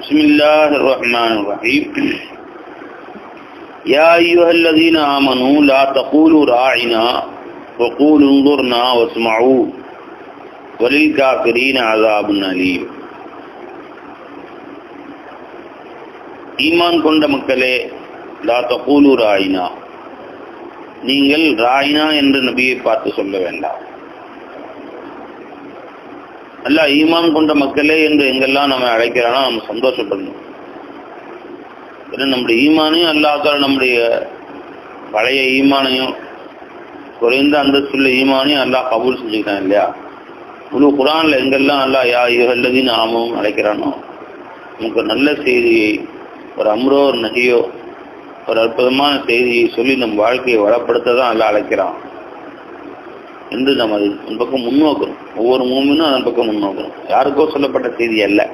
بسم الله الرحمن الرحيم يا أيها الذين آمنوا لا تقولوا راعنا وقولوا انظرنا واسمعوا وللكافرين عذاب أليم ஈமான் கொண்ட மக்களே லா தகூலு ராயினா நீங்கள் ராயினா என்று நபியை பார்த்து சொல்ல வேண்டாம் நல்லா ஈமான் கொண்ட மக்களே என்று எங்கெல்லாம் நம்ம அழைக்கிறானோ நம்ம சந்தோஷப்படணும். ஏன்னா நம்முடைய ஈமானையும் அல்லாத்தால் நம்முடைய பழைய ஈமானையும் குறைந்த அந்தஸ்துள்ள ஈமானையும் அல்லாஹ் கபூல் செஞ்சுக்கிறான் இல்லையா? முழு குரானில் எங்கெல்லாம் அல்லா யா யுகல்லதின்னு ஆமும் அழைக்கிறானோ நமக்கு நல்ல செய்தியை ஒரு அம்ரோ ஒரு நகையோ ஒரு அற்புதமான செய்தியை சொல்லி நம் வாழ்க்கையை வளப்படுத்த தான் அல்ல அழைக்கிறான். என்று நம்ம அது அந்த பக்கம் முன்னோக்கிறோம். ஒவ்வொரு மூமினும் அதன் பக்கம் முன்னோக்கிறோம். யாருக்கோ சொல்லப்பட்ட செய்தி அல்ல.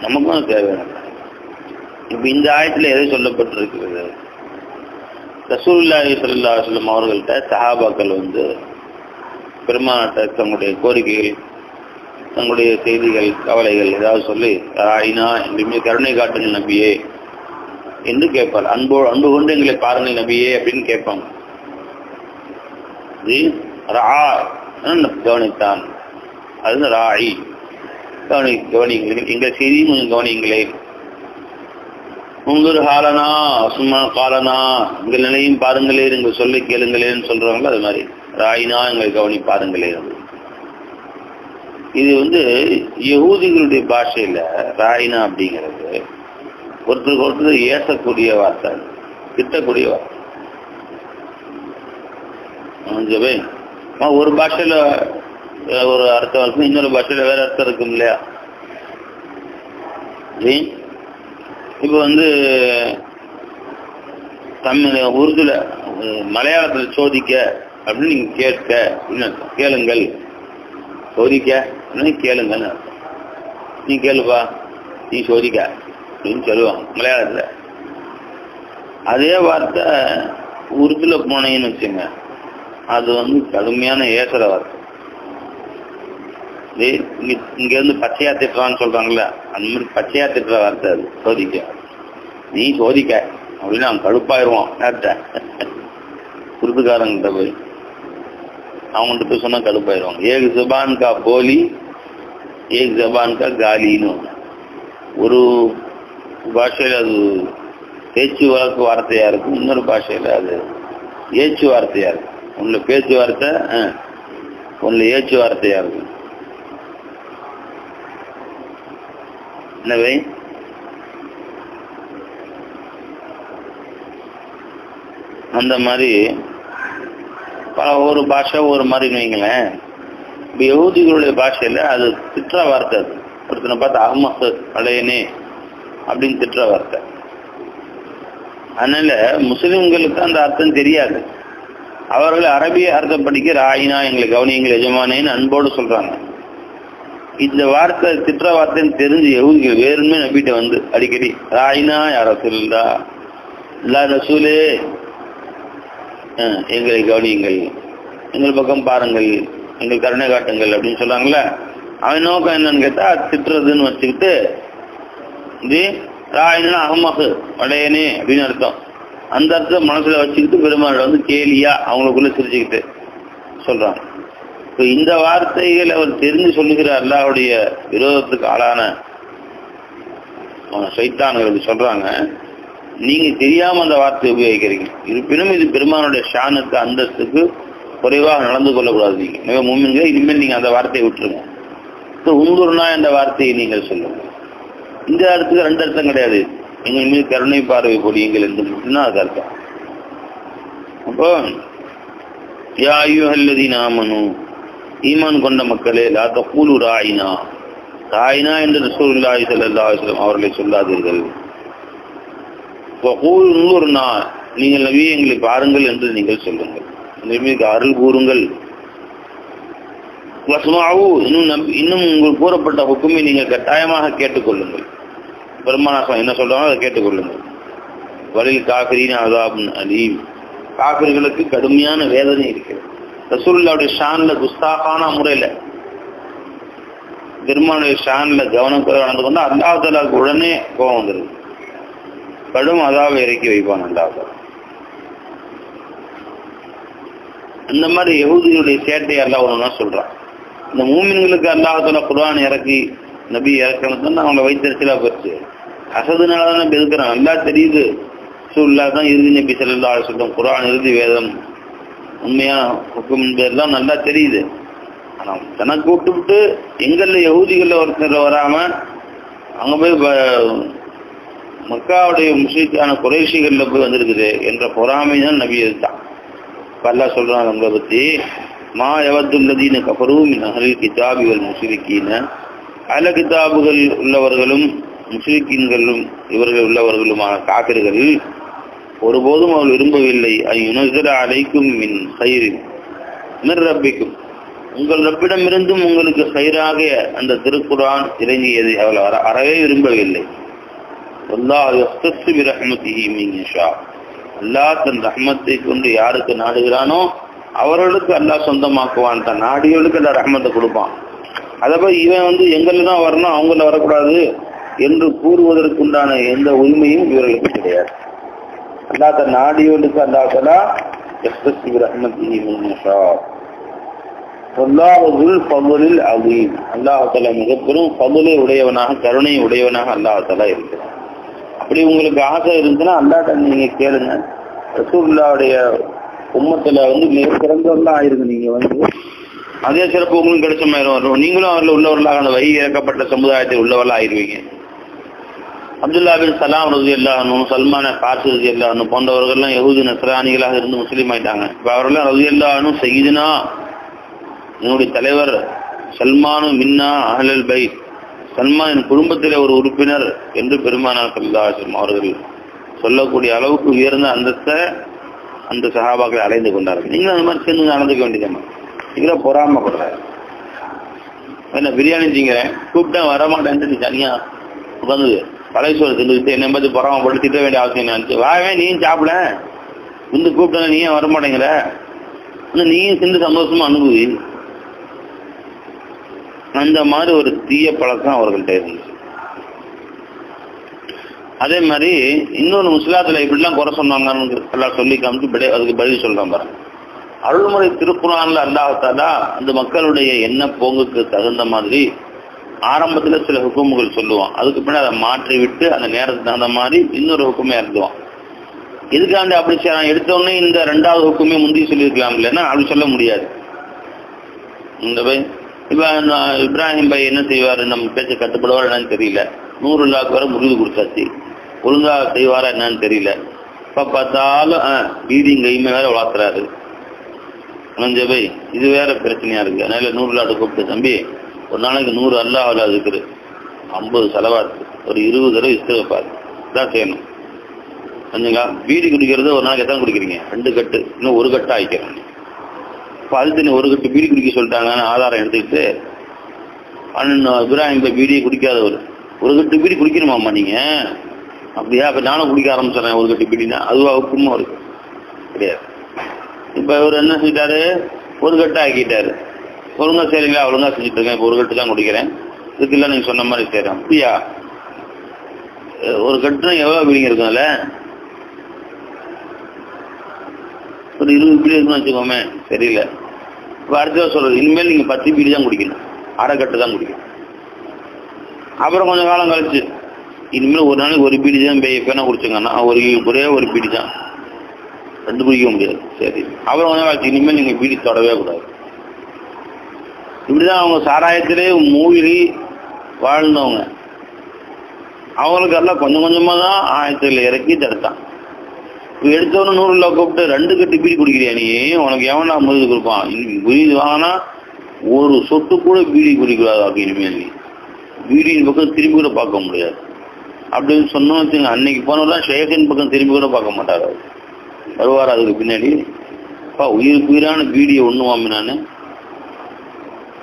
நமக்கும் அது தேவையான இப்போ இந்த ஆயத்தில் எதை சொல்லப்பட்டிருக்கிறது? ரசூல்லாஹி சல்லா சொல்லம் அவர்கள்ட்ட சஹாபாக்கள் வந்து பெருமாட்ட தங்களுடைய கோரிக்கைகள் தங்களுடைய செய்திகள் கவலைகள் ஏதாவது சொல்லி ஆயினா என்று கருணை காட்டுங்கள் நபியே என்று கேட்பார். அன்போ அன்பு கொண்டு எங்களை பாருங்கள் நபியே அப்படின்னு கேட்பாங்க. கவனித்தான். அது ராயி கவனி கவனிங்கள் எங்கள் செய்தியும் கொஞ்சம் கவனிங்களேன் உங்கள் ஹாலனா சும்மா காலனா எங்கள் நிலையும் பாருங்களே எங்கள் சொல்லி கேளுங்களேன்னு சொல்றவங்கள அது மாதிரி. ராயினா எங்களை கவனி பாருங்களே இது வந்து யகூதிகளுடைய பாஷையில ராயினா அப்படிங்கிறது ஒருத்தருக்கு ஒருத்தர் ஏசக்கூடிய வார்த்தை திட்டக்கூடிய வார்த்தை. ஜபே ஒரு பாஷையில ஒரு அர்த்தம் இருக்கும் இன்னொரு பாஷையில் வேற அர்த்தம் இருக்கும் இல்லையா? இப்போ வந்து தமிழ் உருதுல மலையாளத்துல சோதிக்க அப்படின்னு நீங்க கேட்க கேளுங்கள். சோதிக்க கேளுங்கன்னு அர்த்தம். நீ கேளுப்பா. நீ சோதிக்க அப்படின்னு சொல்லுவாங்க மலையாளத்துல. அதே வார்த்தை உருதுல போனீங்கன்னு வச்சுங்க அது வந்து கடுமையான ஏசுற வார்த்தை இங்க இருந்து பச்சையா திட்டுறான்னு சொல்றாங்கல்ல அந்த மாதிரி பச்சையா திட்டுற வார்த்தை அது சோதிக்க. நீ சோதிக்க அப்படின்னு அவன் கடுப்பாயிருவான் நேரத்தை. உருதுக்காரங்கிட்ட போய். அவங்கள்ட்ட போய் சொன்னா கடுப்பாயிருவாங்க. ஏக் ஜபான் கா போலி ஏக் ஜபான் கா காலின்னு ஒரு பாஷையில் அது பேச்சு வழக்கு வார்த்தையா இருக்கும் இன்னொரு பாஷையில் அது ஏச்சு வார்த்தையா இருக்கும். ஒன்றுல பேச்சு வார்த்தை ஏச்சுவார்த்தையா ஏச்சு இருக்கும். என்னவை? அந்த மாதிரி பல ஒரு பாஷை ஒரு மாதிரி வைங்களேன். இப்போ யகுதிகளுடைய பாஷையில் அது திட்ட வார்த்தை அது. ஒருத்தனை பார்த்து அகமது பழையனே அப்படின்னு திட்ட வார்த்தை அதனால முஸ்லிம்களுக்கு அந்த அர்த்தம் தெரியாது. அவர்கள் அரபிய அர்த்தம் படிக்க ராயினா எங்களை கவனி எங்களை எஜமானேன்னு அன்போடு சொல்றாங்க. இந்த வார்த்தை திட்ட வார்த்தைன்னு தெரிஞ்சு எவ்வளவு வேறுமே நம்பிட்டு வந்து அடிக்கடி ராயினா யார சொல்லா இல்லா ரசூலே. எங்களை கவனியுங்கள். எங்கள் பக்கம் பாருங்கள் எங்கள் கருணை காட்டுங்கள் அப்படின்னு சொல்றாங்களே அவன் நோக்கம் என்னன்னு கேட்டா திட்டுறதுன்னு வச்சுக்கிட்டு இது ராயினா அகமகு வடையனே அப்படின்னு அர்த்தம். அந்த அர்த்தம் மனசுல வச்சுக்கிட்டு பெருமாள் வந்து கேலியா அவங்களுக்குள்ள சிரிச்சுக்கிட்டு சொல்றான். இப்போ இந்த வார்த்தைகள் அவர் தெரிஞ்சு சொல்லுகிற அல்லாவுடைய விரோதத்துக்கு ஆளான சைத்தான்கள் சொல்றாங்க. நீங்க தெரியாம அந்த வார்த்தையை உபயோகிக்கிறீங்க. இருப்பினும் இது பெருமானுடைய ஷானுக்கு அந்தஸ்துக்கு குறைவாக நடந்து கொள்ளக்கூடாது நீங்க. மிக மும்மிங்க இனிமேல் நீங்க அந்த வார்த்தையை விட்டுருங்க. இப்போ உங்குருனா என்ற வார்த்தையை நீங்கள் சொல்லுங்க. இந்த அர்த்தத்துக்கு ரெண்டு அர்த்தம் கிடையாது. எங்கள் மீது கருணை பார்வை பொடியுங்கள் என்று மட்டும்தான் அது அர்த்தம். அப்போ யா ஐயோஹல்லதி நாமனு ஈமான் கொண்ட மக்களே லா தகூலு ராயினா. ராயினா என்று ரசூலுல்லாஹி ஸல்லல்லாஹு அவர்களை சொல்லாதீர்கள். வகூல் நூறுனா நீங்கள் நபி எங்களை பாருங்கள் என்று நீங்கள் சொல்லுங்கள். எங்கள் மீது அருள் கூறுங்கள். வசுமாவு இன்னும் நம்பி இன்னும் உங்களுக்கு கூறப்பட்ட ஹுக்குமை நீங்கள் கட்டாயமாக கேட்டுக்கொள்ளுங்கள். பெருமானாசம் என்ன சொல்றாங்க அதை கேட்டுக்கொள்ளுங்கள். வலில் காபிரின் அதாபுன் அலீம். காபிர்களுக்கு கடுமையான வேதனை இருக்கிறது. ரசூல்லாவுடைய ஷானில் குஸ்தாகான முறையில பெருமானுடைய ஷானில் கவனம் நடந்து கொண்டு அல்லாஹாலாவுக்கு உடனே கோபம் வந்துருது. கடும் அதாவை இறக்கி வைப்பான் அல்லாஹ் அந்த மாதிரி யகுதியுடைய சேட்டை அல்லாஹ் ஒன்றுனா சொல்றான். இந்த மூமின்களுக்கு அல்லாஹால குரான் இறக்கி நபி இறக்கணும் அவங்கள வைத்தறிச்சலாக போச்சு. அசதுனால தான் நம்ம இருக்கிறான். நல்லா தெரியுது. சூழ்நிலை தான் இறுதி நபி செல்லா சொல்லும் குரான் இறுதி வேதம். உண்மையான ஹுக்கம் பேர்லாம் நல்லா தெரியுது. ஆனால் தனக்கு விட்டு விட்டு எங்களில் யகுதிகள்ல ஒருத்தர் வராமல் அங்கே போய் மக்காவுடைய முஸ்லீக்கான குறைசிகளில் போய் வந்திருக்குது என்ற பொறாமை தான் நபி இருந்தான் பல்லா சொல்றான் நம்மளை பற்றி மா எவத்துள்ளதீன கபரும் அகலில் கிதாபிகள் முஸ்லிக்கீன அல கிதாபுகள் உள்ளவர்களும் முஸ்லிக்கின்களும் இவர்கள் உள்ளவர்களுமான காப்பிர்கள் ஒருபோதும் அவள் விரும்பவில்லை. ஐயுனசிர அலைக்கும் மின் சைரின் மிர் ரப்பிக்கும். உங்கள் ரப்பிடமிருந்தும் உங்களுக்கு சைராக அந்த திருக்குரான் இறங்கியதை அவள் அற அறவே விரும்பவில்லை. அல்லாஹ் தன் ரஹ்மத்தை கொண்டு யாருக்கு நாடுகிறானோ அவர்களுக்கு அல்லாஹ் சொந்தமாக்குவான். தன் நாடியவர்களுக்கு அந்த ரஹ்மத்தை கொடுப்பான். அதை போய் இவன் வந்து எங்களில் தான் வரணும் அவங்கள வரக்கூடாது என்று கூறுவதற்குண்டான எந்த உரிமையும் இவர்களுக்கு கிடையாது. அல்லாஹ் தன் நாடியவர்களுக்கு அல்லாஹ் தலா யஸ்தஸ்ஸு பிரஹ்மதிஹி மின் அலீம். அல்லாஹ் தலா மிக பெரும் உடையவனாக கருணை உடையவனாக அல்லாஹ் தலா இருக்கிறான். அப்படி உங்களுக்கு ஆசை இருந்துச்சுன்னா அல்லாட்ட நீங்க கேளுங்க. ரசூல்லாவுடைய உம்மத்துல வந்து மிக சிறந்தவர்களா ஆயிருக்கு நீங்க வந்து. அதே சிறப்பு உங்களும் கிடைச்ச மாதிரி வரும். நீங்களும் அவரில் உள்ளவர்களாக அந்த வகி இறக்கப்பட்ட சமுதாயத்தில் உள்ளவர்களாக ஆயிருவீங்க. அப்துல்லா பின் சலாம் ரஜி அல்லாஹனும் சல்மான காசு ரஜி அல்லாஹனும் போன்றவர்கள்லாம் யகுதி நசராணிகளாக இருந்து முஸ்லீம் ஆயிட்டாங்க. இப்போ அவரெல்லாம் ரஜி அல்லாஹனும் செய்தினா என்னுடைய தலைவர் சல்மானு மின்னா அஹலல் பை சல்மான் என் குடும்பத்திலே ஒரு உறுப்பினர் என்று பெருமானார் சல்லாஹம் அவர்கள் சொல்லக்கூடிய அளவுக்கு உயர்ந்த அந்தஸ்தை அந்த சகாபாக்களை அடைந்து கொண்டார்கள். நீங்களும் அந்த மாதிரி சேர்ந்து நடந்துக்க வேண்டியதான் நீங்களா பொறாமப்படுறாரு என்ன பிரியாணி திங்கிறேன். கூப்பிட்டேன் வரமாட்டேன்ட்டு நீ உட்காந்து பழைய சோறு தின்னுக்கிட்டு என்னை பற்றி பொறாமப்பட்டு திட்ட வேண்டிய அவசியம் நினச்சி வாவே நீயும் சாப்பிட. வந்து கூப்பிட்டா நீ ஏன் வரமாட்டேங்கிற இன்னும் நீயும் சிந்து சந்தோஷமா அனுபவி. அந்த மாதிரி ஒரு தீய பழக்கம் அவர்கள்ட்ட இருந்துச்சு. அதே மாதிரி இன்னொரு முஸ்லாத்துல இப்படிலாம் குறை சொன்னாங்கன்னு எல்லாம் சொல்லி காமிச்சு அதுக்கு பதில் சொல்கிறேன் பாருங்க. அருள்முறை திருக்குறான்ல அல்லாஹாலா அந்த மக்களுடைய எண்ண போங்குக்கு தகுந்த மாதிரி ஆரம்பத்தில் சில ஹுக்குமுகள் சொல்லுவான். அதுக்கு பின்னாடி அதை மாற்றி விட்டு அந்த நேரத்துக்கு தகுந்த மாதிரி இன்னொரு ஹுக்குமே எழுதுவான். இதுக்காண்டி அப்படி செய்யலாம் எடுத்தோடனே இந்த ரெண்டாவது ஹுக்குமே முந்தி சொல்லியிருக்கலாம் இல்லைன்னா அப்படி சொல்ல முடியாது. இந்த பை இப்போ இப்ராஹிம் பை என்ன செய்வார்? நம்ம பேச்சை கட்டுப்படுவார் என்னன்னு தெரியல. நூறு லாக்கு வரை முடிவு கொடுத்தாச்சு. ஒழுங்காக செய்வாரா என்னன்னு தெரியல. இப்போ பார்த்தாலும் ஆ பீடிங் கைமை வேற வளர்த்துறாரு. நஞ்ச இது வேற பிரச்சனையா இருக்கு. அதனால நூறு லாட்டு கூப்பிட்டு தம்பி. ஒரு நாளைக்கு நூறு அல்லாவில் அல்லாஹ் இருக்குது. ஐம்பது செலவாத்து ஒரு இருபது தடவை இஸ்திரப்பாரு இதான் செய்யணும். கொஞ்சங்களா பீடி குடிக்கிறது ஒரு நாளைக்கு தான் குடிக்கிறீங்க? ரெண்டு கட்டு. இன்னும் ஒரு கட்டு ஆகிக்கிறேன் இப்போ அதுக்கு ஒரு கட்டு பீடி குடிக்க சொல்லிட்டாங்கன்னு ஆதாரம் எடுத்துக்கிட்டு அண்ணன் இப்ராஹிம் போய் பீடியை குடிக்காதவர். ஒரு கட்டு பீடி குடிக்கணுமாம்மா நீங்கள் அப்படியா? இப்போ நானும் குடிக்க ஆரம்பிச்சிடறேன் ஒரு கட்டு பீடினா அதுவாக உப்புமா இருக்கு. கிடையாது. இப்போ இவர் என்ன செஞ்சிட்டாரு? ஒரு கட்டு ஆக்கிட்டாரு. ஒழுங்காக சரிங்களா ஒழுங்காக செஞ்சுட்டு இருக்கேன். இப்போ ஒரு கட்டு தான் குடிக்கிறேன். இதுக்கெல்லாம் நீங்கள் சொன்ன மாதிரி செய்கிறேன் அப்படியா? ஒரு கட்டுனா எவ்வளோ பிடிங்க இருக்கும்ல ஒரு இருபது பீடி இருக்குன்னு வச்சுக்கோமே. தெரியல. இப்போ அடுத்த சொல்றது இனிமேல் நீங்கள் பத்து பீடி தான் குடிக்கணும். அரை கட்டு தான் குடிக்கணும். அப்புறம் கொஞ்சம் காலம் கழிச்சு இனிமேல் ஒரு நாளைக்கு ஒரு பீடி தான் பே பேனா குடிச்சுங்கன்னா ஒரு ஒரே ஒரு பீடி தான். கண்டுபிடிக்க முடியாது. சரி. அப்புறம் கொஞ்சம் கழிச்சு இனிமேல் நீங்கள் வீடு தொடவே கூடாது. இப்படிதான் அவங்க சாராயத்திலே மூழ்கி வாழ்ந்தவங்க. அவங்களுக்கு எல்லாம் கொஞ்சம் கொஞ்சமாக தான் ஆயத்தில் இறக்கி தடுத்தான். இப்போ எடுத்தவொன்னு நூறு கூப்பிட்டு ரெண்டு கட்டு பீடி குடிக்கிறியா நீ? உனக்கு எவனா முதல் கொடுப்பான்? இனி வாங்கினா ஒரு சொட்டு கூட பீடி குடிக்கூடாது அப்படி இனிமேல் நீ. பீடியின் பக்கம் திரும்பி கூட பார்க்க முடியாது. அப்படின்னு சொன்னோம் அன்னைக்கு போனதான் ஷேகின் பக்கம் திரும்பி கூட பார்க்க மாட்டார் அவர். வருவார் அதுக்கு பின்னாடி. அப்பா உயிருக்கு உயிரான பீடியை ஒண்ணுவாமி நான்.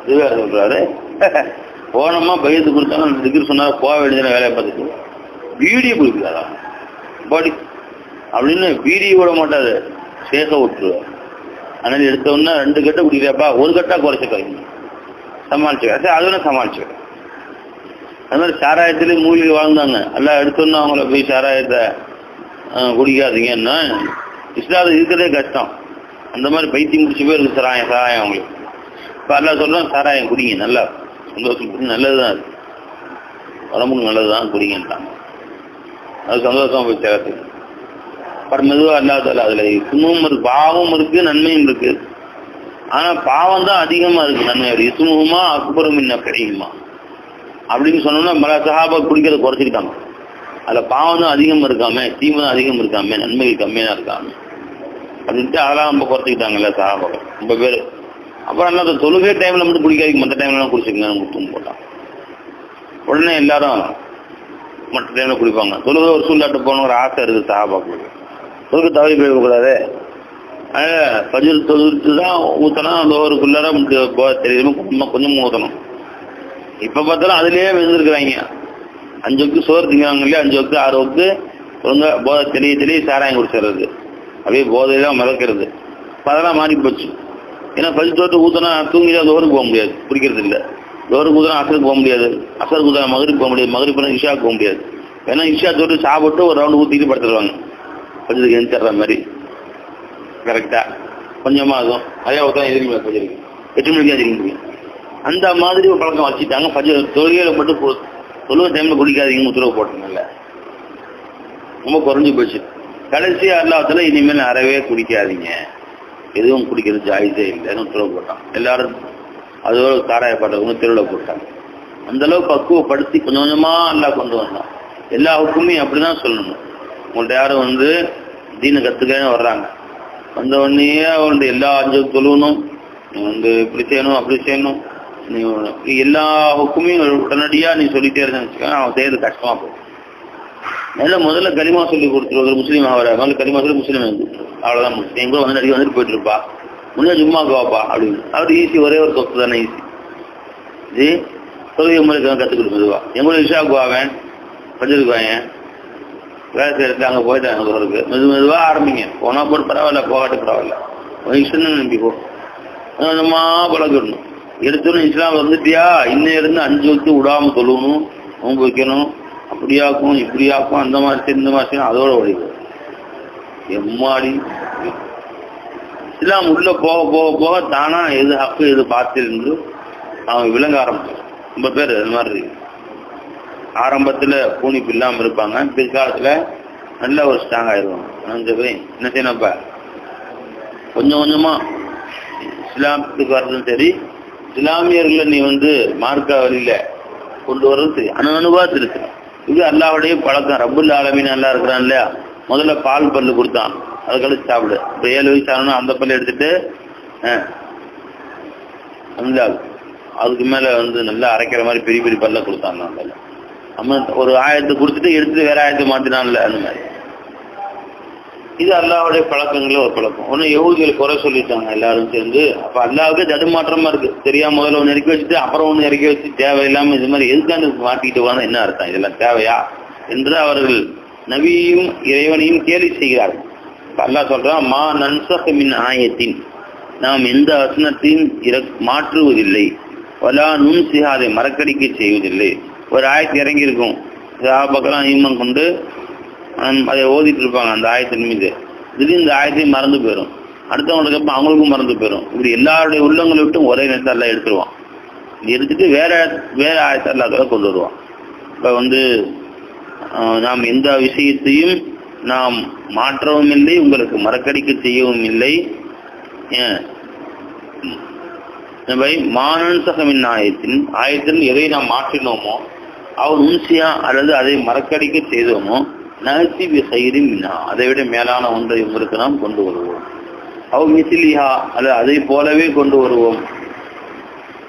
இதுவே சொல்றாரு. போனோமா பயத்து கொடுத்தாங்க டிகிரி சொன்னார் போக வேண்டியதான வேலையை பார்த்துட்டு. பீடியை கொடுக்குறாரா? பாடி அப்படின்னு பீடியை விட மாட்டாரு. சேக விட்டுருவார் அதனால எடுத்த உடனே ரெண்டு கட்டை குடிக்கிறாப்பா ஒரு கட்டா குறைச்சிக்க சமாளிச்சுக்க. சரி அதுவும் வேணா சமாளிச்சுக்க. அது மாதிரி சாராயத்திலே மூலிகை வாழ்ந்தாங்க. எல்லாம் எடுத்தோன்னா அவங்கள போய் சாராயத்தை குடிக்காதீங்கன்னா. இஸ்லாத்தில் இருக்கிறதே கஷ்டம். அந்த மாதிரி பைத்தியம் முடிச்சு போய் சராயம் சராயம் அவங்களுக்கு. இப்போ எல்லாம் சொல்கிறோம் சாராயம் குடிங்க நல்லா. சந்தோஷம் நல்லது தான் அது. உடம்புக்கு நல்லது தான் குடிங்கன்றாங்க அது சந்தோஷம் போய் சேர்த்து அப்புறம் மெதுவாக இல்லாத அதில் இசுமும் இருக்குது பாவம் இருக்குது நன்மையும் இருக்குது ஆனால் பாவம் தான் அதிகமாக இருக்குது நன்மை இசுமுகமா அக்பரும் இன்ன கிடைக்குமா அப்படின்னு சொன்னோம்னா பல சஹாபா குடிக்கிறத குறைச்சிக்கிட்டாங்க. அதில் பாவம் தான் அதிகம் இருக்காம தீமை தான் அதிகம் இருக்காமே நன்மைகள் கம்மியாக தான் இருக்காமே. அப்படின்ட்டு அதெல்லாம் ரொம்ப குறைச்சிக்கிட்டாங்கல்ல சஹாபாக்கள் ரொம்ப பேர். அப்புறம் எல்லாம் தொழுகை டைமில் மட்டும் குடிக்காதீங்க மற்ற டைம்லாம் குடிச்சிக்கங்க முத்தும் போட்டான் உடனே எல்லாரும் மற்ற டைமில் குடிப்பாங்க தொழுகை ஒரு சூழ்நாட்டு போகணுங்கிற ஆசை இருக்குது சஹாபாக்களுக்கு தொழுகை தவறி போயிடக்கூடாது. அதனால் ஃபஜர் தொழுத்து தான் ஊற்றினா அந்த ஒரு குள்ளார தெரியுமா கொஞ்சம் கொஞ்சம் ஊற்றணும் இப்போ பார்த்தாலும் அதுலேயே விழுந்துருக்குறாங்க. அஞ்சு வக்கு சோறு திங்கிறாங்க இல்லையா? அஞ்சு வக்கு ஆறு வக்கு ஒழுங்காக போதை தெளிய தெளிய சாராயம் குடிச்சிடுறது. அப்படியே போதையெல்லாம் மிதக்கிறது. இப்போ அதெல்லாம் மாறி போச்சு. ஏன்னா ஃபஜ் தோட்டு ஊற்றினா தூங்கிட்டா தோறுக்கு போக முடியாது. குடிக்கிறது இல்லை. தோருக்கு ஊற்றினா அசருக்கு போக முடியாது. அசருக்கு ஊற்றினா மகருக்கு போக முடியாது. மகருக்கு போனால் இஷாவுக்கு போக முடியாது. ஏன்னா இஷா தோட்டு சாப்பிட்டு ஒரு ரவுண்டு ஊற்றிட்டு படுத்துருவாங்க. ஃபஜ்ருக்கு எழுந்துடுற மாதிரி. கரெக்டாக கொஞ்சமாக ஆகும் அதே ஒருத்தன் எதிர்க்கு ஃபஜருக்கு எட்டு மணிக்கு எதிர்க்கு அந்த மாதிரி ஒரு பழக்கம் வச்சுட்டாங்க ஃபஜர் தொழுகையில மட்டும் தொழுவ டைமில் டைம்ல குடிக்காதீங்கன்னு உத்தரவு போட்டனால ரொம்ப குறைஞ்சி போச்சு. கடைசி அல்லாத்துல இனிமேல் அறவே குடிக்காதீங்க. எதுவும் குடிக்கிறது ஜாயிஸே இல்லைன்னு உத்தரவு போட்டான். எல்லாரும் அதோட காராயப்பட்டவங்க திருவிழா போட்டாங்க. அந்த அளவுக்கு பக்குவப்படுத்தி கொஞ்சம் கொஞ்சமா எல்லாம் கொண்டு வந்தான். எல்லா ஹுக்குமே அப்படிதான் சொல்லணும். உங்கள்ட்ட யாரும் வந்து தீனை கத்துக்கன்னு வர்றாங்க. வந்த உடனே அவங்கள்ட்ட எல்லா அஞ்சு தொழுவணும். வந்து இப்படி செய்யணும் அப்படி செய்யணும். நீ எல்லா ஹுக்குமே உடனடியாக நீ சொல்லிட்டே இருந்தேன்னு வச்சுக்கோங்க அவன் செய்யறது கஷ்டமா போகும் முதல்ல முதல்ல களிமா சொல்லி கொடுத்துரு ஒரு முஸ்லீம் ஆகிற முதல்ல களிமா சொல்லி முஸ்லீம் அவ்வளோதான் முஸ்லீம் கூட வந்து அடிக்க வந்துட்டு போயிட்டு இருப்பா முன்னே ஜும்மாக்கு வாப்பா அப்படின்னு. அவர் ஈஸி ஒரே ஒரு சொத்து தானே ஈஸி இது தொழுகை முறைக்கு கற்றுக் கொடுக்கும் மெதுவா எங்களுடைய இஷாவுக்கு வாவேன் பஞ்சத்துக்கு வாங்க வேலை செய்யறது அங்கே போயிட்டாங்க உங்களுக்கு மெது மெதுவாக ஆரம்பிங்க. போனால் போட்டு பரவாயில்ல போகாட்டு பரவாயில்ல. இஷ்டம் நம்பி போ. நம்ம பழகிடணும் எடுத்தோன்னு இஸ்லாம் வந்துட்டியா? இன்னும் இருந்து அஞ்சு வச்சு விடாம சொல்லணும் அவங்க வைக்கணும். அப்படியாக்கும் இப்படியாக்கும் அந்த மாதிரி செய்யணும், இந்த மாதிரி செய்யணும், அதோட ஓடிடும் எம்மாடி. இஸ்லாம் உள்ள போக போக போக தானா எது ஹக்கு எது பார்த்துருந்து அவங்க அவன் விளங்க ஆரம்பிச்சான் ரொம்ப பேர் அது மாதிரி இருக்கு. ஆரம்பத்துல பூனிப்பு இல்லாமல் இருப்பாங்க. பிற்காலத்துல நல்ல ஒரு ஸ்ட்ராங் ஆயிடுவாங்க. அந்த போய் என்ன செய்யணும்ப்ப கொஞ்சம் கொஞ்சமா இஸ்லாமத்துக்கு வர்றதும் சரி இஸ்லாமியர்களை நீ வந்து மார்க்க வழியில கொண்டு வர்றது சரி அணு இது அல்லாவுடைய பழக்கம். ரப்புல் ஆலமீன் நல்லா இருக்கிறான் இல்லையா? முதல்ல பால் பல்லு கொடுத்தான். அதை கழிச்சு சாப்பிடு. இப்போ ஏழு வயசு ஆகணும் அந்த பல்லு எடுத்துட்டு அந்த அதுக்கு மேல வந்து நல்லா அரைக்கிற மாதிரி பெரிய பெரிய பல்ல கொடுத்தான் அந்த நம்ம ஒரு ஆயத்தை கொடுத்துட்டு எடுத்துட்டு வேற ஆயத்தை மாற்றினான்ல அந்த மாதிரி. இது அல்லாவுடைய பழக்கங்களே ஒரு பழக்கம். ஒன்னும் யகுதிகள் குறை சொல்லிட்டாங்க எல்லாரும் சேர்ந்து. அப்ப அல்லாவுக்கு தடுமாற்றமா இருக்கு. தெரியாம முதல்ல ஒன்று இறக்கி வச்சுட்டு அப்புறம் ஒன்று இறக்கி வச்சு தேவையில்லாம இது மாதிரி எதுக்காண்டு மாட்டிக்கிட்டு போனா என்ன அர்த்தம்? இதெல்லாம் தேவையா? என்று அவர்கள் நவியையும் இறைவனையும் கேலி செய்கிறார்கள். அல்லா அல்லாஹ் சொல்றான் மா நன்சக மின் ஆயத்தின். நாம் எந்த வசனத்தையும் இற மாற்றுவதில்லை. வலா நுண் சிகாதை மறக்கடிக்க செய்வதில்லை. ஒரு ஆயத்து இறங்கி இருக்கும் சாபக்கெல்லாம் ஈமம் கொண்டு அதை ஓதிட்டு இருப்பாங்க அந்த ஆயத்தின் மீது. திடீர்னு இந்த ஆயத்தையும் மறந்து போயிடும் அடுத்தவங்களுக்கு அப்போ அவங்களுக்கும் மறந்து போயிடும் இப்படி எல்லாருடைய உள்ளங்களை விட்டும் ஒரே நேரத்தில் எடுத்துருவான். எடுத்துட்டு வேற வேற ஆயத்தை எல்லாத்தோட கொண்டு வருவான். இப்போ வந்து நாம் எந்த விஷயத்தையும் நாம் மாற்றவும் இல்லை உங்களுக்கு மறக்கடிக்க செய்யவும் இல்லை. ஏன்? மானன் சகமின் ஆயத்தின் ஆயத்தின் எதை நாம் மாற்றினோமோ அவன் உன்சியா அல்லது அதை மறக்கடிக்க செய்தோமோ நகர்த்தி விசைரி மினா அதை விட மேலான ஒன்றை உங்களுக்கு நாம் கொண்டு வருவோம். அவ் மிசிலிஹா அல்லது அதை போலவே கொண்டு வருவோம்.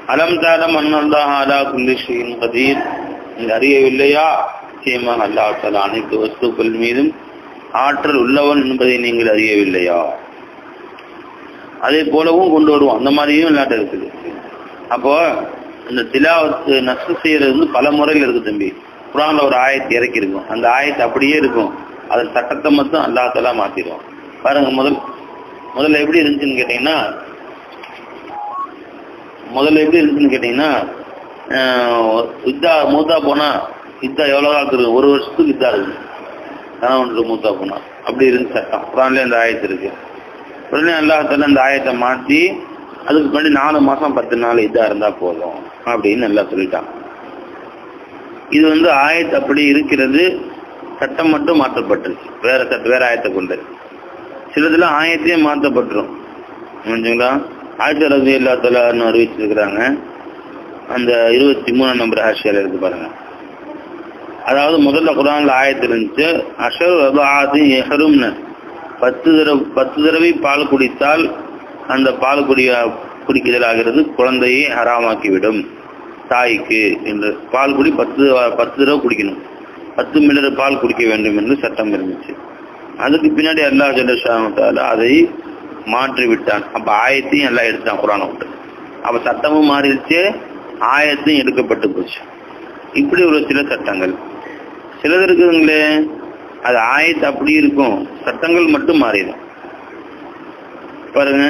அலம் தாலம் அண்ணந்தாக அலா குல்லி கதீர் நீங்கள் அறியவில்லையா? நிச்சயமாக அல்லாஹ் அனைத்து வஸ்துக்கள் மீதும் ஆற்றல் உள்ளவன் என்பதை நீங்கள் அறியவில்லையா? அதே போலவும் கொண்டு வருவோம். அந்த மாதிரியும் விளையாட்டு இருக்குது. அப்போ இந்த திலாவத்து நஷ்டம் செய்யறது வந்து பல முறையில் இருக்கு தம்பி. குரான்ல ஒரு ஆயத்தை இறக்கி இருக்கும். அந்த ஆயத்தை அப்படியே இருக்கும். அதன் சட்டத்தை மட்டும் அல்லாத்தெல்லாம் மாத்திடுவோம் பாருங்க முதல் முதல்ல எப்படி இருந்துச்சுன்னு கேட்டீங்கன்னா முதல்ல எப்படி இருந்துச்சுன்னு கேட்டீங்கன்னா யுத்தா மூத்தா போனா யுத்தா எவ்வளோ காலத்துக்கு இருக்கு? ஒரு வருஷத்துக்கு யுத்தா இருக்கு. கணவனுக்கு மூத்தா போனா. அப்படி இருந்து சட்டம். குரான்ல அந்த ஆயத்து இருக்கு. உடனே அல்லாஹால அந்த ஆயத்தை மாற்றி அதுக்கு முன்னாடி நாலு மாசம் பத்து நாள் இதாக இருந்தா போதும் அப்படின்னு நல்லா சொல்லிட்டான். இது வந்து ஆயத்து அப்படி இருக்கிறது சட்டம் மட்டும் மாற்றப்பட்டுருச்சு வேற சட்ட வேற ஆயத்தை கொண்டு. சிலதுல ஆயத்தையும் மாற்றப்பட்டுரும். புரிஞ்சுங்களா? ஆயிரத்தி அறுபது தொள்ளாயிரம் அறிவிச்சிருக்கிறாங்க. அந்த இருபத்தி மூணாம் நம்பர் ஹாஷியால எடுத்து பாருங்க. அதாவது முதல்ல குரான்ல ஆயத்து இருந்துச்சு அஷர் ரபாதி எஹரும்னு பத்து தடவை பத்து தடவை பால் குடித்தால் அந்த பால் குடிய குடிக்குதல் ஆகிறது குழந்தையை ஹராமாக்கிவிடும். தாய்க்கு என்று பால் குடி பத்து பத்து தடவை குடிக்கணும். பத்து மில்லர் பால் குடிக்க வேண்டும் என்று சட்டம் இருந்துச்சு. அதுக்கு பின்னாடி எல்லா ஜெனரேஷன் அதை மாற்றி விட்டான் அப்ப ஆயத்தையும் எல்லாம் எடுத்தான் குரானை விட்டு. அப்ப சட்டமும் மாறிடுச்சு ஆயத்தையும் எடுக்கப்பட்டு போச்சு. இப்படி ஒரு சில சட்டங்கள். சிலது இருக்குதுங்களே அது ஆயத்து அப்படி இருக்கும். சட்டங்கள் மட்டும் மாறிடும். பாருங்க.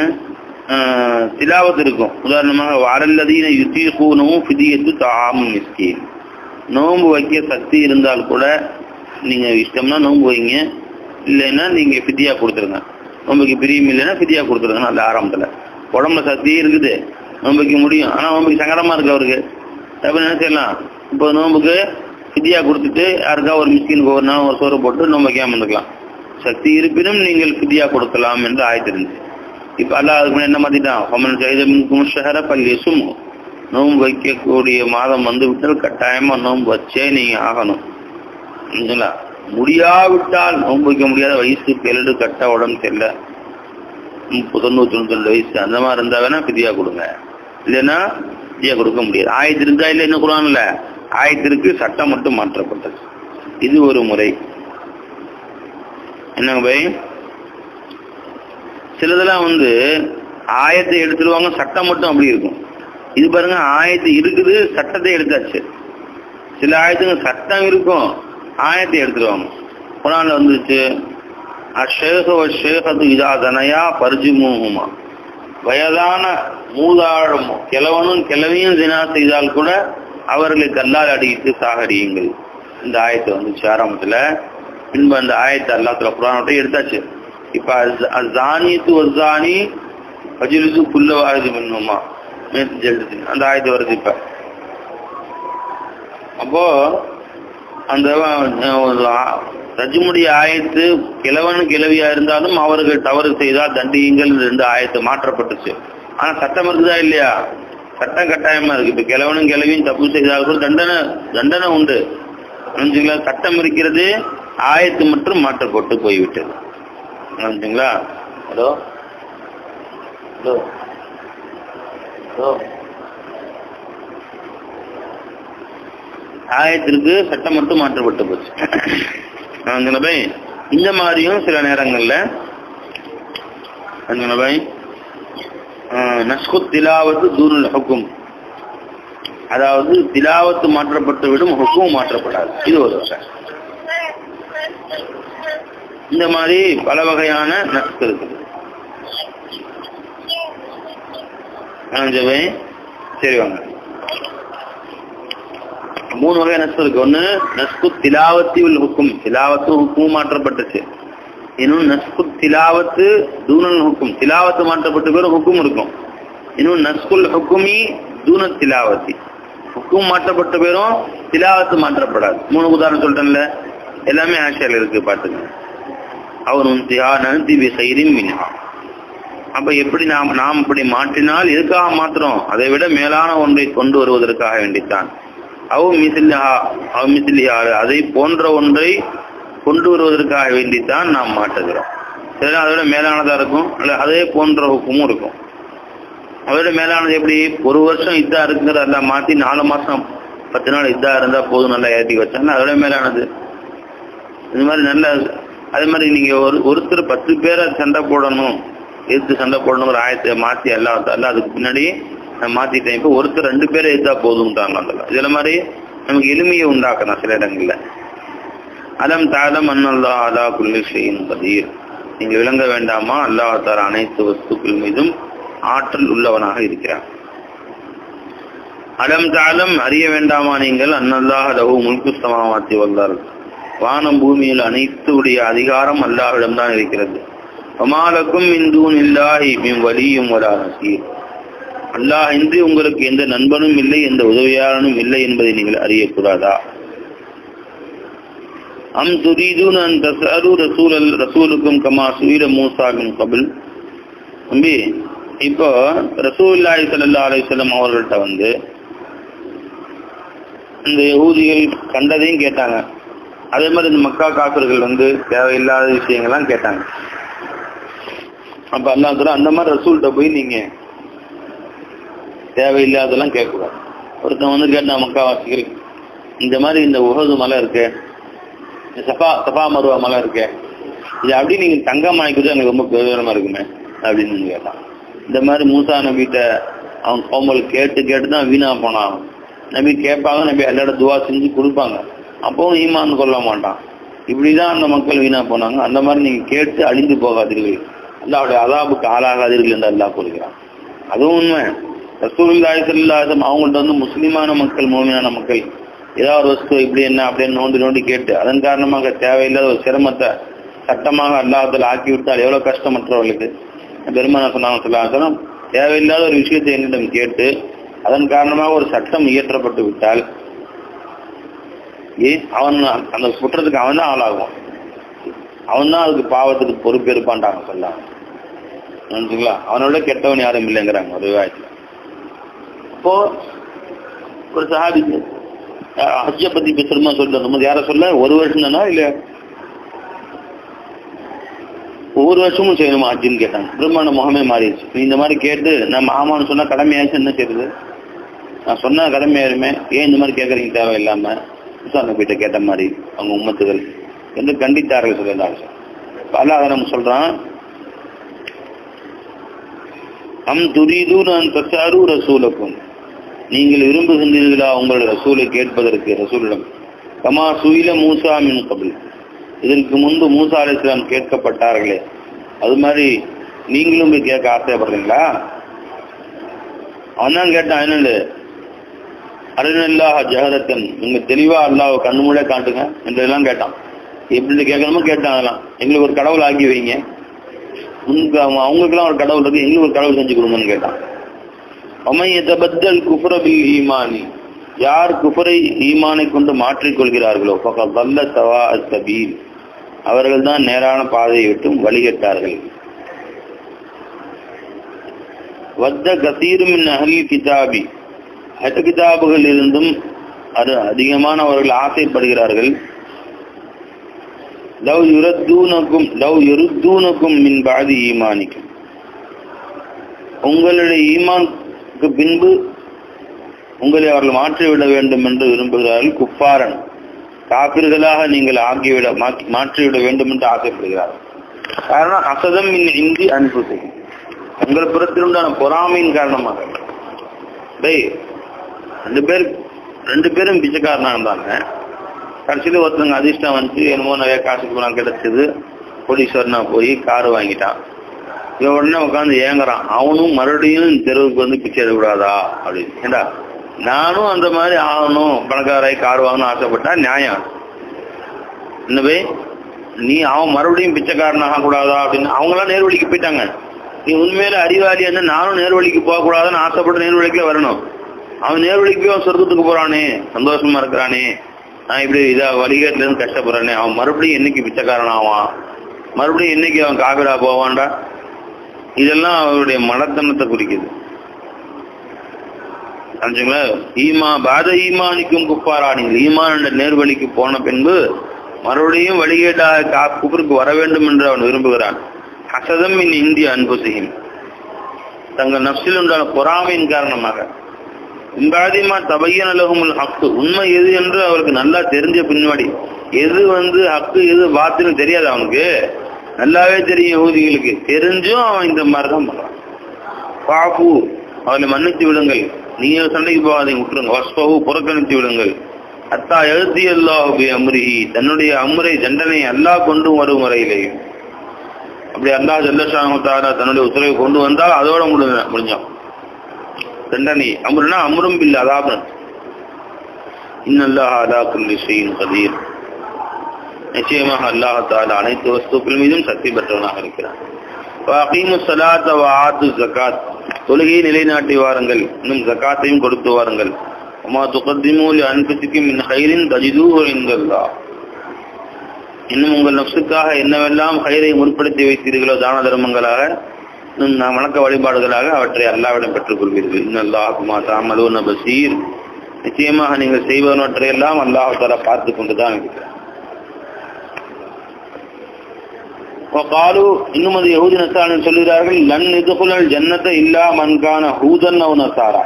திலாவத் இருக்கும். உதாரணமாக வாரல்லதீன யுத்தீகூனவும் ஃபிதியத்து தாமும் மிஸ்கீன். நோன்பு வைக்க சக்தி இருந்தால் கூட நீங்கள் இஷ்டம்னா நோன்பு வைங்க. இல்லைன்னா நீங்கள் ஃபிதியா கொடுத்துருங்க. நோம்புக்கு பிரியம் இல்லைன்னா ஃபிதியாக கொடுத்துருங்க. அந்த ஆரம்பத்தில். உடம்புல சக்தி இருக்குது. நோம்புக்கு முடியும். ஆனால் நோம்புக்கு சங்கடமாக இருக்கு அவருக்கு. அப்போ என்ன செய்யலாம்? இப்போ நோம்புக்கு ஃபிதியாக கொடுத்துட்டு யாருக்கா ஒரு மிஸ்கினுக்கு ஒரு ஒரு சோறு போட்டு நோம்பு வைக்காம இருந்துக்கலாம். சக்தி இருப்பினும் நீங்கள் ஃபிதியா கொடுக்கலாம் என்று ஆயத்திருந்துச்சு இப்ப அல்லாஹ் அதுக்கு முன்னாடி என்ன மாத்திட்டான்? ஃபமன் ஜெயதமின் ஷஹர பள்ளி சும் நோன்பு வைக்கக்கூடிய மாதம் வந்து விட்டால் கட்டாயமா நோன்பு வச்சே நீங்க ஆகணும். சரிங்களா முடியாவிட்டால் நோன்பு வைக்க முடியாத வயசு பெருடு கட்ட உடம்பு தெரியல முப்பது தொண்ணூத்தி தொண்ணூத்தி ரெண்டு வயசு அந்த மாதிரி இருந்தா வேணா பிதியா கொடுங்க. இல்லைன்னா பிதியா கொடுக்க முடியாது. ஆயத்து இருந்தால் இல்லை என்ன குரான்ல. ஆயத்திற்கு சட்டம் மட்டும் மாற்றப்பட்டது. இது ஒரு முறை. என்னங்க பை? சிலதெல்லாம் வந்து ஆயத்தை எடுத்துருவாங்க சட்டம் மட்டும் அப்படி இருக்கும். இது பாருங்க ஆயத்து இருக்குது சட்டத்தை எடுத்தாச்சு. சில ஆயத்துக்கு சட்டம் இருக்கும் ஆயத்தை எடுத்துருவாங்க. குரான்ல வந்துச்சு அஷேகோ ஷேகது இதா தனையா வயதான மூதாழம் கிழவனும் கிழவியும் தினா செய்தால் கூட அவர்களை கல்லால் அடித்து சாகடியுங்கள். இந்த ஆயத்தை வந்துச்சு ஆரம்பத்தில். பின்பு அந்த ஆயத்தை அல்லாத்துல குரானோட எடுத்தாச்சு. இப்ப அசானியத்து அசானி பஜிலுது புல்ல வாழுது பண்ணுமா அந்த ஆயுதம் வருது இப்ப அப்போ அந்த ரஜிமுடைய ஆயத்து கிழவன் கிழவியா இருந்தாலும் அவர்கள் தவறு செய்தால் தண்டியுங்கள் ரெண்டு ஆயத்து மாற்றப்பட்டுச்சு ஆனா சட்டம் இருக்குதா இல்லையா சட்டம் கட்டாயமா இருக்கு இப்ப கிழவனும் கிழவியும் தப்பு செய்தால் கூட தண்டனை தண்டனை உண்டு சட்டம் இருக்கிறது ஆயத்து மட்டும் மாற்றப்பட்டு போய்விட்டது நினைச்சிங்களா ஹலோ? ஹலோ? ஹலோ? ஆயத்திற்கு சட்டம் மட்டும் மாற்றப்பட்டு போச்சு. பை இந்த மாதிரியும் சில நேரங்கள்ல பை நஸ்கு திலாவத்து தூருல் ஹுக்கும். அதாவது திலாவத்து மாற்றப்பட்டு விடும் ஹுக்கும் மாற்றப்படாது. இது ஒரு வகை. இந்த மாதிரி பல வகையான நட்பு இருக்குது சரி வாங்க. மூணு வகை நஸ்பு இருக்கு. ஒண்ணு நஸ்கு திலாவத்தி உல் ஹுக்கும். திலாவத்து ஹுக்கும் மாற்றப்பட்டுச்சு. இன்னும் நஸ்கு திலாவத்து தூணல் ஹுக்கும். திலாவத்து மாற்றப்பட்ட பேர் ஹுக்கும் இருக்கும். இன்னும் நஸ்குல் ஹுக்குமி தூண திலாவத்தி. ஹுக்கும் மாற்றப்பட்ட பேரும் திலாவத்து மாற்றப்படாது. மூணு உதாரணம் சொல்லிட்டேன்ல. எல்லாமே ஆஷியால இருக்கு பாத்துக்கோங்க. அவர் தியானி நந்தி விசைரின் மின்ஹா. அப்ப எப்படி நாம் நாம் இப்படி மாற்றினால் எதுக்காக மாத்திரம்? அதை விட மேலான ஒன்றை கொண்டு வருவதற்காக வேண்டித்தான். அவ் மிசிலிஹா அவ் மிசிலிஹா அதை போன்ற ஒன்றை கொண்டு வருவதற்காக வேண்டித்தான் நாம் மாற்றுகிறோம். சரி அதை விட இருக்கும் அல்ல அதே போன்ற ஹுக்கமும் இருக்கும். அதோட மேலானது எப்படி? ஒரு வருஷம் இதாக இருக்குங்கிறத எல்லாம் மாற்றி நாலு மாதம் பத்து நாள் இதாக இருந்தால் போதும் நல்லா ஏற்றி வச்சாங்கன்னா அதை விட மேலானது. இது மாதிரி நல்ல அதே மாதிரி நீங்க ஒரு ஒருத்தர் பத்து பேரை சண்டை போடணும். எதிர்த்து சண்டை போடணுங்கிற ஆயத்தை மாத்தி எல்லாம் அல்ல அதுக்கு பின்னாடி நான் மாத்திட்டேன். இப்போ ஒருத்தர் ரெண்டு பேரை எதிர்த்தா போதும்ட்டாங்க அந்த இதுல மாதிரி நமக்கு எளிமையை உண்டாக்கணும் சில இடங்கள்ல. அலம் தாலம் அன்னல்லா அலா குல்லி ஷெயின் கதீர். நீங்க விளங்க வேண்டாமா? அல்லாஹ் தார அனைத்து வஸ்துக்கள் மீதும் ஆற்றல் உள்ளவனாக இருக்கிறான். அலம் தாலம் அறிய வேண்டாமா நீங்கள்? அன்னல்லாஹ் லஹு முல்குஸ்தமாவாத்தி வந்தார்கள் வானம் பூமியில் அனைத்துடைய அதிகாரம் அல்லாஹ்விடம்தான் இருக்கிறது. அமாலக்கும் இந்தூன் இல்லாஹி மின் வலியும் வலா நசீர். அல்லாஹ் இன்றி உங்களுக்கு எந்த நண்பனும் இல்லை எந்த உதவியாளனும் இல்லை என்பதை நீங்கள் அறியக்கூடாதா? அம் துரீதுன் அன் தஸ்அலு ரசூல் ரசூலுக்கும் கமா சுயில மூசாகும் கபில். தம்பி இப்போ ரசூல்லாய் சல்லா அலைஹி அவர்கள்ட்ட வந்து இந்த யகூதிகள் கண்டதையும் கேட்டாங்க. அதே மாதிரி இந்த மக்கா காப்பர்கள் வந்து தேவையில்லாத விஷயங்கள்லாம் கேட்டாங்க. அப்ப அல்லாஹ் தூரம் அந்த மாதிரி ரசூல்கிட்ட போய் நீங்க தேவையில்லாதெல்லாம் கேட்கக்கூடாது. ஒருத்தன் வந்து கேட்டான் மக்காவாசிகள் இந்த மாதிரி இந்த உகது மலை இருக்கு. இந்த சஃபா சஃபா மருவா மலை இருக்கு. இது அப்படி நீங்க தங்கம் வாங்கிக்கிறது எனக்கு ரொம்ப பிரயோஜனமா இருக்குமே அப்படின்னு கேட்டான். இந்த மாதிரி மூசா நபிட்ட அவன் கோமல் கேட்டு கேட்டு தான் வீணா போனான். நபி கேட்பாங்க நபி எல்லாரும் துவா செஞ்சு கொடுப்பாங்க. அப்பவும் ஈமான் கொள்ள மாட்டான். இப்படிதான் அந்த மக்கள் வீணா போனாங்க. அந்த மாதிரி நீங்க கேட்டு அழிந்து போகாதீர்கள். அல்லாவுடைய அதாபுக்கு ஆளாகாதீர்கள் என்று அல்லா கூறுகிறான். அதுவும் உண்மை. ரசூலுல்லாஹி ஸல்லல்லாஹு அவங்கள்ட்ட வந்து முஸ்லிமான மக்கள் மோமியான மக்கள் ஏதாவது ஒரு வஸ்து இப்படி என்ன அப்படின்னு நோண்டி நோண்டி கேட்டு அதன் காரணமாக தேவையில்லாத ஒரு சிரமத்தை சட்டமாக அல்லாஹத்தில் ஆக்கி விட்டால் எவ்வளோ கஷ்டமற்றவர்களுக்கு பெருமான சொன்னாங்க சொல்லாசனம் தேவையில்லாத ஒரு விஷயத்தை என்னிடம் கேட்டு அதன் காரணமாக ஒரு சட்டம் இயற்றப்பட்டு விட்டால் ஏ அவன் அந்த குற்றத்துக்கு அவன் தான் ஆளாகும். அவன் தான் அதுக்கு பாவத்துக்கு பொறுப்பேற்பான்டாங்க சொல்லாங்க நினைச்சுங்களா அவனோட கெட்டவன் யாரும் இல்லைங்கிறாங்க ஒரு விவாதத்தில். இப்போ ஒரு சஹாபி ஹஜ்ஜை பத்தி பேசுறமா சொல்லிட்டு வந்தபோது யார சொல்ல? ஒரு வருஷம் தானா இல்லை ஒவ்வொரு வருஷமும் செய்யணுமா ஹஜ்ஜின்னு கேட்டாங்க. பிரம்மாண்ட முகமே மாறிடுச்சு. நீ இந்த மாதிரி கேட்டு நான் ஆமான்னு சொன்னால் கடமையாச்சு என்ன செய்யுது நான் சொன்ன கடமையாருமே ஏன் இந்த மாதிரி கேட்குறீங்க தேவையில்லாம. அந்த போயிட்ட கேட்ட மாதிரி அவங்க உம்மத்துகள் என்று கண்டித்தார்கள் சொல்லியிருந்தார்கள் பல சொல்றான் அம் துரிது நான் தச்சாரு ரசூலுக்கும். நீங்கள் விரும்புகின்றீர்களா உங்கள் ரசூலை கேட்பதற்கு ரசூலிடம்? கமா சுயில மூசா மின் கபில். இதற்கு முன்பு மூசா அலிஸ்லாம் கேட்கப்பட்டார்களே. அது மாதிரி நீங்களும் போய் கேட்க ஆசைப்படுறீங்களா? அவன் தான் கேட்டான் என்னண்டு அருணல்லாஹ் ஜெகதத்தன். நீங்க தெளிவா அல்லாஹ் கண்ணு மூட காட்டுங்க என்றெல்லாம் கேட்டான். எப்படி கேட்கணுமோ கேட்டான் அதெல்லாம். எங்களுக்கு ஒரு கடவுள் ஆக்கி வைங்க. உங்க அவங்களுக்கெல்லாம் ஒரு கடவுள் இருக்கு. எங்களுக்கு ஒரு கடவுள் செஞ்சு கொடுங்கன்னு கேட்டான். அமையதபத்தல் குஃபரபில் ஈமானி. யார் குஃபரை ஈமானை கொண்டு மாற்றிக்கொள்கிறார்களோ பக்கம் வல்ல சவா சபீல். அவர்கள் தான் நேரான பாதையை விட்டும் வழிகட்டார்கள் வத்த கசீரும் அகல் கிதாபி. ஹெட்ட கிதாபுகள் இருந்தும் அது அதிகமானவர்கள் ஆசைப்படுகிறார்கள். லவ் யுரத்தூனக்கும் லவ் யுருத்தூனக்கும் மின் பாதி ஈமானிக்கும். உங்களுடைய ஈமானுக்கு பின்பு உங்களை அவர்கள் மாற்றிவிட வேண்டும் என்று விரும்புகிறார்கள் குப்பாரன் காப்பிர்களாக நீங்கள் ஆக்கிவிட மாற்றிவிட வேண்டும் என்று ஆசைப்படுகிறார்கள். காரணம் அசதம் இந்தி அன்பு. உங்கள் புறத்திலுண்டான பொறாமையின் காரணமாக. டேய் ரெண்டு பேர் ரெண்டு பேரும் பிச்சைக்காரனாக இருந்தாங்க. கடைசியில் ஒருத்தவங்க அதிர்ஷ்டம் வந்துச்சு என்னமோ நிறைய காசுக்கு பணம் கிடைச்சது. கோடீஸ்வரனாக போய் கார் வாங்கிட்டான். இவன் உடனே உட்காந்து ஏங்குறான். அவனும் மறுபடியும் தெருவுக்கு வந்து பிச்சை எடுக்கூடாதா அப்படின்னு. ஏண்டா நானும் அந்த மாதிரி ஆகணும். பணக்காராய் கார் வாங்கணும்னு ஆசைப்பட்டா நியாயம் என்ன போய் நீ அவன் மறுபடியும் பிச்சைக்காரன் ஆகக்கூடாதா? அப்படின்னு. அவங்களாம் நேர்வழிக்கு போயிட்டாங்க. நீ உண்மையில அறிவாளி என்ன? நானும் நேர்வழிக்கு போகக்கூடாதுன்னு ஆசைப்பட்டு நேர்வழிக்கு வரணும். அவன் நேர்வழிக்கு போய் அவன் சொர்க்கத்துக்கு போறானே சந்தோஷமா இருக்கிறானே. நான் இப்படி இதா வழிகேட்டுல இருந்து கஷ்டப்படுறானே. அவன் மறுபடியும் என்னைக்கு பிச்சைக்காரன் ஆவான்? மறுபடியும் என்னைக்கு அவன் காவிரா போவான்டா? இதெல்லாம் அவருடைய மனத்தனத்தை குறிக்குது. ஈமா பாத ஈமானிக்கும் குப்பாரா நீங்கள் ஈமான் என்ற நேர்வழிக்கு போன பின்பு மறுபடியும் வழிகேட்டாக குப்பருக்கு வர வேண்டும் என்று அவன் விரும்புகிறான். ஹசதம் இன் இந்திய அன்புசியும் தங்கள் நப்சில் உண்டான பொறாமையின் காரணமாக. இம்பாதிமா தபையன் அலகுமுல் ஹக்கு. உண்மை எது என்று அவருக்கு நல்லா தெரிஞ்ச பின்னாடி. எது வந்து ஹக்கு எது பாத்துன்னு தெரியாது அவனுக்கு. நல்லாவே தெரியும் ஊதிகளுக்கு தெரிஞ்சும் அவன் இந்த மாதிரி தான் பண்றான். பாப்பு அவனை மன்னித்து விடுங்கள். நீங்க சண்டைக்கு போகாதீங்க விட்டுருங்க. வஸ்பகு புறக்கணித்து விடுங்கள். அத்தா எழுதி அல்லாஹு அம்ரிஹி. தன்னுடைய அம்ரை தண்டனை அல்லாஹ் கொண்டு வரும் வரையிலேயும் அப்படி அல்லாஹ் ஜல்லஷாமத்தாரா தன்னுடைய உத்தரவை கொண்டு வந்தால் அதோட முடிஞ்ச முடிஞ்சோம் தண்டனை. அமருனா அமரும் பில் அதாவது இன்னல்லாஹ் அலா குல்லி கதீர். நிச்சயமாக அல்லாஹ் தாலா அனைத்து வஸ்துக்கள் மீதும் சக்தி பெற்றவனாக இருக்கிறான். அகீமு தொழுகையை நிலைநாட்டி வாருங்கள். இன்னும் ஜக்காத்தையும் கொடுத்து வாருங்கள். அம்மா துக்கத்திமூல் அன்புக்கும் மின் ஹைரின் தஜிதூ என்கிறதா இன்னும் உங்கள் நப்சுக்காக என்னவெல்லாம் ஹைரை முற்படுத்தி வைத்தீர்களோ தான தர்மங்களாக வணக்க வழிபாடுகளாக அவற்றை அல்லாவிடம் பெற்றுக் கொள்வீர்கள் இன்னல்லாஹுமா தாமலோ நபசீர் நிச்சயமாக நீங்கள் செய்வனவற்றை எல்லாம் அல்லாஹால பார்த்து கொண்டுதான் இருக்கிறார் காலு இன்னும் அது யகுதி நசாரன் சொல்கிறார்கள் லன் இதுகுலல் ஜன்னத்தை இல்லா மன்கான ஹூதன் அவ நசாரா.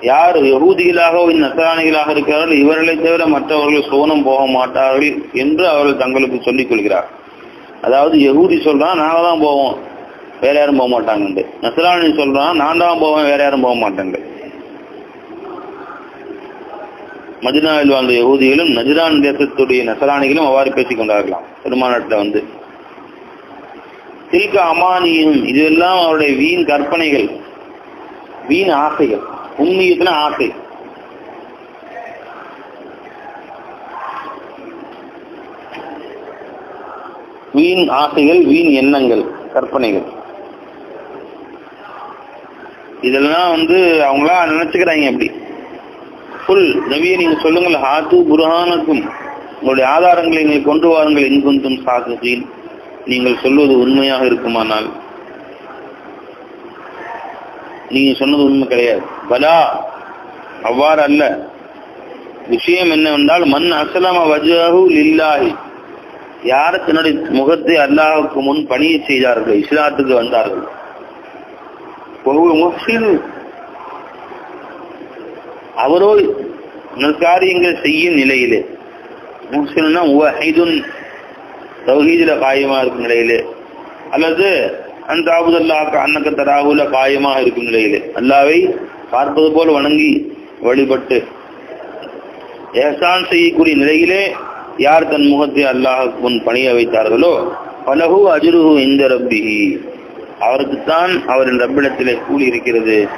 யார் யகூதிகளாகவோ நசராணிகளாக இருக்கிறார்கள் இவர்களைத் தவிர மற்றவர்கள் சோனம் போக மாட்டார்கள் என்று அவர்கள் தங்களுக்கு சொல்லிக் கொள்கிறார்கள். அதாவது யகூதி சொல்றான் நாங்கள் தான் போவோம். வேற யாரும் போக மாட்டாங்க நசராணி சொல்றான் நான் தான் போவேன் வேற யாரும் போக மாட்டாங்க. மதினாவில் வாழ்ந்த யகூதிகளும் நஜிரான் தேசத்துடைய நசராணிகளும் அவ்வாறு பேசிக் கொண்டார்களாம். பெருமாநாட்டில் வந்து தில்க அமானியும் இதெல்லாம் அவருடைய வீண் கற்பனைகள் வீண் ஆசைகள் உண்மையத்துல ஆசை. வீண் ஆசைகள் வீண் எண்ணங்கள் கற்பனைகள். இதெல்லாம் வந்து அவங்களா நினைச்சுக்கிறாங்க அப்படி புல் நவியை நீங்க சொல்லுங்கள் ஹாத்து புருஹானுக்கும் உங்களுடைய ஆதாரங்களை நீங்கள் கொண்டு வாருங்கள் என்கொண்டும் சாகுகின் நீங்கள் சொல்வது உண்மையாக இருக்குமானால். நீங்க சொன்னது உண்மை கிடையாது. பலா அவ்வாறு அல்ல விஷயம் என்னவென்றால் மண் அசலம வஜாஹு லில்லாஹி. யார் தன்னுடைய முகத்தை அல்லாவுக்கு முன் பணியை செய்தார்கள் இஸ்லாத்துக்கு வந்தார்கள்? அவரோ காரியங்கள் செய்யும் நிலையிலே. முஸ்லிம்னா முவஹிதுன் காயமா இருக்கும் நிலையிலே. அல்லது அந்த ஆபுதல்லாக்க அன்னக்க தராவுல காயமாக இருக்கும் நிலையிலே. அல்லாவை பார்ப்பது போல் வணங்கி வழிபட்டு ஏசான் செய்யக்கூடிய நிலையிலே யார் தன் முகத்தை அல்லாஹ் முன் பணிய வைத்தார்களோ பலகு அஜுருகு இந்த ரப்பிஹி. அவருக்குத்தான் அவரின் ரப்பிடத்திலே கூலி இருக்கிறது.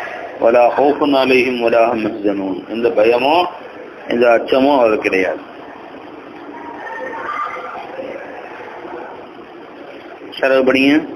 வலா ஹோஃபன் அலைஹிம் வலாஹ மஸ்ஜனூன் எந்த பயமோ எந்த அச்சமோ அவர் கிடையாது. சரவு படிங்க.